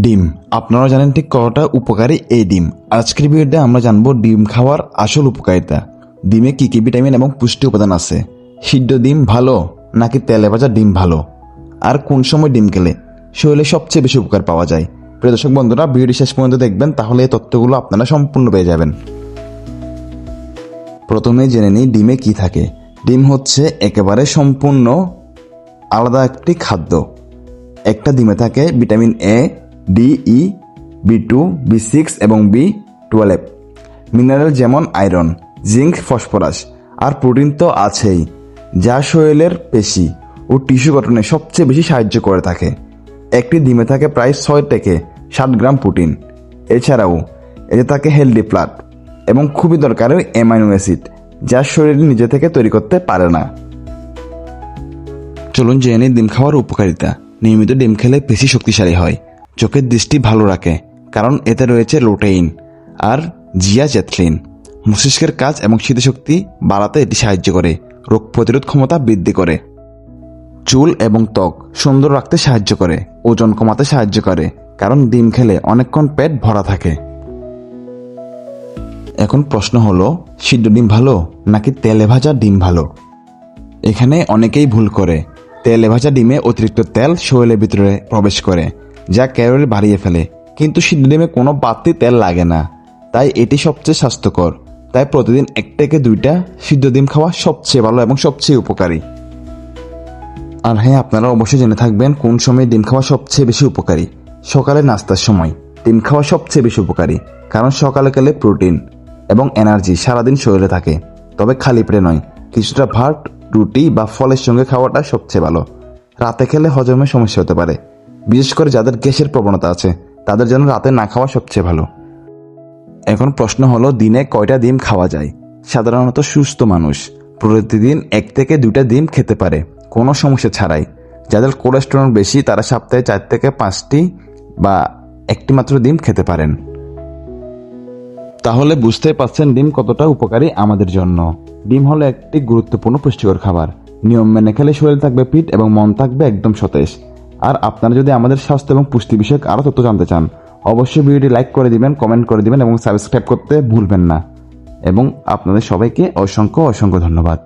ডিম। আপনারা জানেন ঠিক কতটা উপকারী এই ডিম। আজকের ভিডিওতে আমরা জানব ডিম খাওয়ার আসল উপকারিতা। ডিমে কি কি ভিটামিন এবং পুষ্টি উপাদান আছে? সিদ্ধ ডিম ভালো নাকি তেলে ভাজা ডিম ভালো? আর কোন সময় ডিম খেলে? শরীরে সবচেয়ে বেশি উপকার পাওয়া যায়। প্রিয় দর্শক বন্ধুরা ভিডিও শেষ পর্যন্ত দেখবেন, তাহলে এই তথ্যগুলো আপনারা সম্পূর্ণ পেয়ে যাবেন। প্রথমে জেনে নিই ডিমে কি থাকে। ডিম হচ্ছে একেবারে সম্পূর্ণ আলাদা একটি খাদ্য। একটা ডিমে থাকে vitamin A D E B two B six এবং বি টুয়েলভ মিনারেল যেমন আয়রন জিঙ্ক ফসফরাস আর প্রোটিন তো আছেই, যা শরীরের পেশি ও টিস্যু গঠনে সবচেয়ে বেশি সাহায্য করে থাকে। একটি ডিমে থাকে প্রায় ছয় থেকে ষাট গ্রাম প্রোটিন এছাড়াও, এতে থাকে হেলদি ফ্ল্যাট এবং খুবই দরকারের অ্যামাইনো অ্যাসিড যা শরীর নিজে থেকে তৈরি করতে পারে না। চলুন জেনে ডিম খাওয়ার উপকারিতা। নিয়মিত ডিম খেলে বেশি শক্তিশালী হয়। চোখের দৃষ্টি ভালো রাখে, কারণ এতে রয়েছে লোটেইন আর জিয়া জেথলিন মস্তিষ্কের কাজ এবং স্মৃতিশক্তি বাড়াতে এটি সাহায্য করে, রোগ প্রতিরোধ ক্ষমতা বৃদ্ধি করে। চুল এবং ত্বক সুন্দর রাখতে সাহায্য করে, ওজন কমাতে সাহায্য করে, কারণ ডিম খেলে অনেকক্ষণ পেট ভরা থাকে। এখন প্রশ্ন হলো, সিদ্ধ ডিম ভালো নাকি তেলে ভাজা ডিম ভালো? এখানে অনেকেই ভুল করে, তেলে ভাজা ডিমে অতিরিক্ত তেল শরীরের ভিতরে প্রবেশ করে। যা ক্যালোরি বাড়িয়ে ফেলে। কিন্তু সিদ্ধ ডিমে কোনো বাড়তি তেল লাগে না। তাই এটি সবচেয়ে স্বাস্থ্যকর। তাই প্রতিদিন এক থেকে দুইটা সিদ্ধ ডিম খাওয়া সবচেয়ে ভালো এবং সবচেয়ে উপকারী। আর হ্যাঁ আপনারা অবশ্যই জেনে থাকবেন কোন সময় ডিম খাওয়া সবচেয়ে বেশি উপকারী। সকালে নাস্তার সময় ডিম খাওয়া সবচেয়ে বেশি উপকারী, কারণ সকালে খেলে প্রোটিন এবং এনার্জি সারাদিন শরীরে থাকে। তবে খালি পেটে নয়, কিছুটা ভাত, রুটি বা ফলের সঙ্গে খাওয়াটা সবচেয়ে ভালো। রাতে খেলে হজমের সমস্যা হতে পারে। বিশেষ করে যাদের গ্যাসের প্রবণতা আছে, তাদের জন্য রাতে না খাওয়া সবচেয়ে ভালো। এখন প্রশ্ন হলো, দিনে কয়টা ডিম খাওয়া যায়? সাধারণত সুস্থ মানুষ প্রতিদিন এক থেকে দুইটা ডিম খেতে পারে, কোনো সমস্যা ছাড়াই। যাদের কোলেস্টেরল বেশি, তারা সপ্তাহে চার থেকে পাঁচটি বা একটি মাত্র ডিম খেতে পারেন। তাহলে বুঝতেই পারছেন ডিম কতটা উপকারী আমাদের জন্য। ডিম হলো একটি গুরুত্বপূর্ণ পুষ্টিকর খাবার। নিয়ম মেনে খেলে শরীর থাকবে ফিট এবং মন থাকবে একদম সতেজ। আর আপনারা যদি আমাদের স্বাস্থ্য এবং পুষ্টি বিষয়ক আরও তথ্য জানতে চান, অবশ্যই ভিডিওটি লাইক করে দিবেন, কমেন্ট করে দিবেন এবং সাবস্ক্রাইব করতে ভুলবেন না। এবং আপনাদের সবাইকে অসংখ্য অসংখ্য ধন্যবাদ।